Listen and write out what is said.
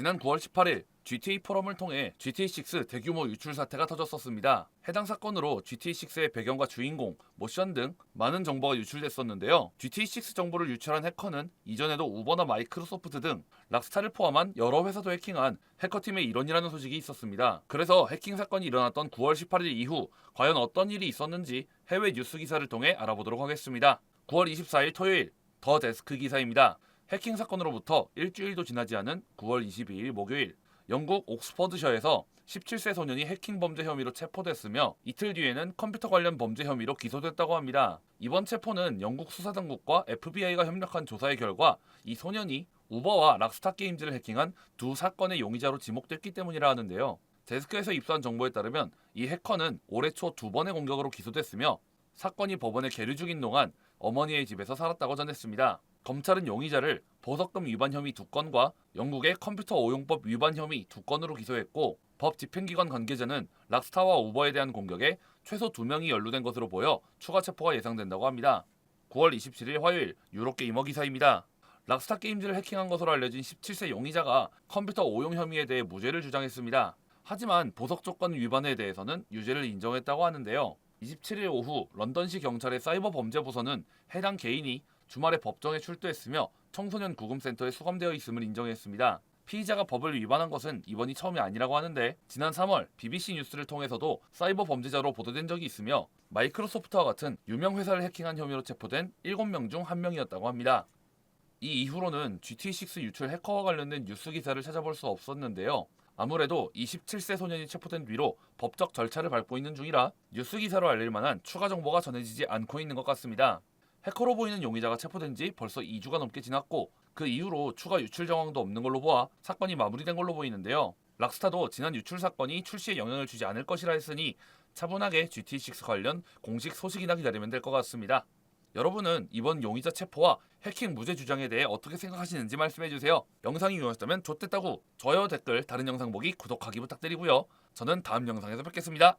지난 9월 18일 GTA 포럼을 통해 GTA6 대규모 유출 사태가 터졌었습니다. 해당 사건으로 GTA6의 배경과 주인공, 모션 등 많은 정보가 유출됐었는데요. GTA6 정보를 유출한 해커는 이전에도 우버나 마이크로소프트 등 락스타를 포함한 여러 회사도 해킹한 해커팀의 일원이라는 소식이 있었습니다. 그래서 해킹 사건이 일어났던 9월 18일 이후 과연 어떤 일이 있었는지 해외 뉴스 기사를 통해 알아보도록 하겠습니다. 9월 24일 토요일 더 데스크 기사입니다. 해킹 사건으로부터 일주일도 지나지 않은 9월 22일 목요일 영국 옥스퍼드셔에서 17세 소년이 해킹 범죄 혐의로 체포됐으며 이틀 뒤에는 컴퓨터 관련 범죄 혐의로 기소됐다고 합니다. 이번 체포는 영국 수사당국과 FBI가 협력한 조사의 결과 이 소년이 우버와 락스타 게임즈를 해킹한 두 사건의 용의자로 지목됐기 때문이라 하는데요. 데스크에서 입수한 정보에 따르면 이 해커는 올해 초 두 번의 공격으로 기소됐으며 사건이 법원에 계류 중인 동안 어머니의 집에서 살았다고 전했습니다. 검찰은 용의자를 보석금 위반 혐의 두 건과 영국의 컴퓨터 오용법 위반 혐의 두 건으로 기소했고 법 집행기관 관계자는 락스타와 우버에 대한 공격에 최소 두 명이 연루된 것으로 보여 추가 체포가 예상된다고 합니다. 9월 27일 화요일 유로게이머 기사입니다. 락스타 게임즈를 해킹한 것으로 알려진 17세 용의자가 컴퓨터 오용 혐의에 대해 무죄를 주장했습니다. 하지만 보석 조건 위반에 대해서는 유죄를 인정했다고 하는데요. 27일 오후 런던시 경찰의 사이버 범죄 부서는 해당 개인이 주말에 법정에 출두했으며 청소년 구금센터에 수감되어 있음을 인정했습니다. 피의자가 법을 위반한 것은 이번이 처음이 아니라고 하는데 지난 3월 BBC 뉴스를 통해서도 사이버 범죄자로 보도된 적이 있으며 마이크로소프트와 같은 유명 회사를 해킹한 혐의로 체포된 7명 중 1명이었다고 합니다. 이 이후로는 GT6 유출 해커와 관련된 뉴스 기사를 찾아볼 수 없었는데요. 아무래도 27세 소년이 체포된 뒤로 법적 절차를 밟고 있는 중이라 뉴스 기사로 알릴 만한 추가 정보가 전해지지 않고 있는 것 같습니다. 해커로 보이는 용의자가 체포된 지 벌써 2주가 넘게 지났고 그 이후로 추가 유출 정황도 없는 걸로 보아 사건이 마무리된 걸로 보이는데요. 락스타도 지난 유출 사건이 출시에 영향을 주지 않을 것이라 했으니 차분하게 GT6 관련 공식 소식이나 기다리면 될 것 같습니다. 여러분은 이번 용의자 체포와 해킹 무죄 주장에 대해 어떻게 생각하시는지 말씀해주세요. 영상이 유용하셨다면 좋댔다고 좋아요 댓글 다른 영상 보기 구독하기 부탁드리고요. 저는 다음 영상에서 뵙겠습니다.